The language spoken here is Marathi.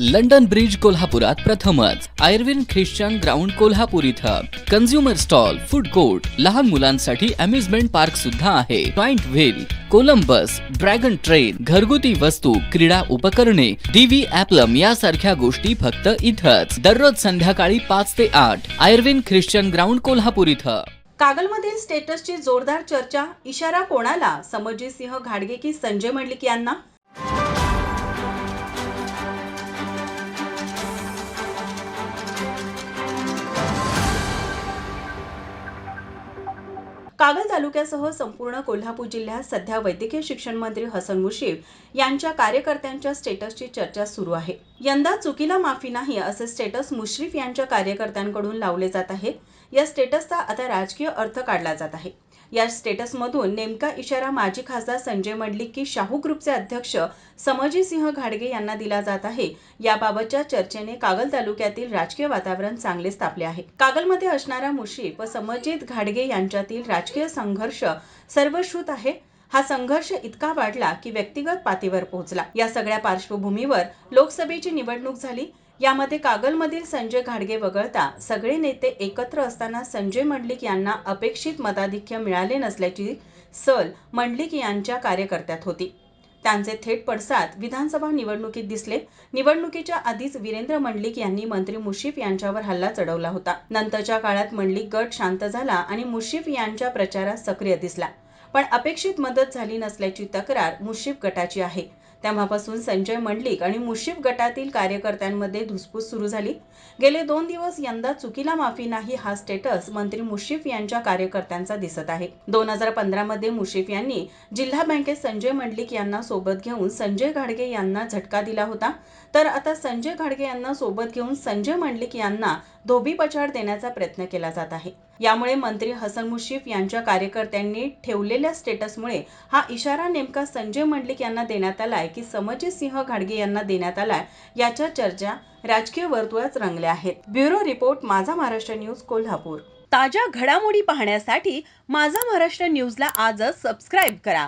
लंडन ब्रिज कोल्हापुरात प्रथमच. आयर्विन ख्रिश्चन ग्राउंड कोल्हापूर इथं. कन्झ्युमर स्टॉल फूड कोर्ट लहान मुलांसाठी अम्युजमेंट पार्क सुद्धा आहे. Joint wheel Columbus dragon train घरगुती वस्तू क्रीडा उपकरणे डीव्ही ऍप्लम यासारख्या गोष्टी फक्त इथंच. दररोज संध्याकाळी पाच ते आठ. आयर्विन ख्रिश्चन ग्राउंड कोल्हापूर इथं. कागलमधील स्टेटसची जोरदार चर्चा इशारा कोणाला? समरजित सिंह घाडगे की संजय मंडलिक यांना? कागल तालुक्यासह संपूर्ण कोल्हापूर जिल्ह्यात सध्या वैद्यकीय शिक्षण मंत्री हसन मुश्रीफ यांच्या कार्यकर्त्यांच्या स्टेटसची चर्चा सुरू आहे. यंदा चुकीला माफी नाही असे स्टेटस मुश्रीफ यांच्या कार्यकर्त्यांकडून लावले जात आहे या स्टेटसचा आता राजकीय अर्थ काढला जात आहे. या स्टेटसमधून नेमका इशारा माजी खासदार संजय मंडलिक की शाहू ग्रुपचे अध्यक्ष समजी सिंह घाडगे यांना दिला जात आहे. याबाबतच्या चर्चेने कागल तालुक्यातील राजकीय वातावरण चांगलेच तापले आहे. कागलमध्ये असणारा मुश्रीफ व समजित घाडगे यांच्यातील राजकीय संघर्ष सर्वश्रुत आहे. हा संघर्ष इतका वाढला की व्यक्तिगत पातळीवर पोहोचला. या सगळ्या पार्श्वभूमीवर लोकसभेची निवडणूक झाली. यामध्ये कागलमधील संजय घाडगे वगळता सगळे नेते एकत्र असताना संजय मंडलिक यांना अपेक्षित मताधिक्य मिळाले नसल्याची सल मंडलिक यांच्या कार्यकर्त्यात होती. त्यांचे थेट पडसाद विधानसभा निवडणुकीत दिसले. निवडणुकीच्या आधीच वीरेंद्र मंडलिक यांनी मंत्री मुशीफ यांच्यावर हल्ला चढवला होता. नंतरच्या काळात मंडलिक गट शांत झाला आणि मुशीफ यांच्या प्रचारात सक्रिय दिसला. पण अपेक्षित मदत झाली नसल्याची तक्रार मुश्रीफ गटाची आहे. तेव्हापासून संजय मंडलिक आणि मुश्रीफ गटातील कार्यकर्त्यांमध्ये धुसफूस सुरू झाली. गेले दोन दिवस यंदा चुकीला माफी नाही हा स्टेटस मंत्री मुश्रीफ यांच्या कार्यकर्त्यांचा दिसत आहे. दोन हजार पंधरामध्ये मुशिफ मुश्रीफ यांनी जिल्हा बँकेत संजय मंडलिक यांना सोबत घेऊन संजय घाडगे यांना झटका दिला होता. तर आता संजय घाडगे यांना सोबत घेऊन संजय मंडलिक यांना धोबीपछाड देण्याचा प्रयत्न केला जात आहे. यामुळे मंत्री हसन मुश्रीफ यांच्या कार्यकर्त्यांनी ठेवलेल्या स्टेटसमुळे हा इशारा नेमका संजय मंडलिक यांना देण्यात आलाय की समजित सिंह घाडगे यांना देण्यात आलाय याच्या चर्चा राजकीय वर्तुळात रंगल्या आहेत. ब्युरो रिपोर्ट माझा महाराष्ट्र न्यूज कोल्हापूर. ताज्या घडामोडी पाहण्यासाठी माझा महाराष्ट्र न्यूजला आजच सबस्क्राईब करा.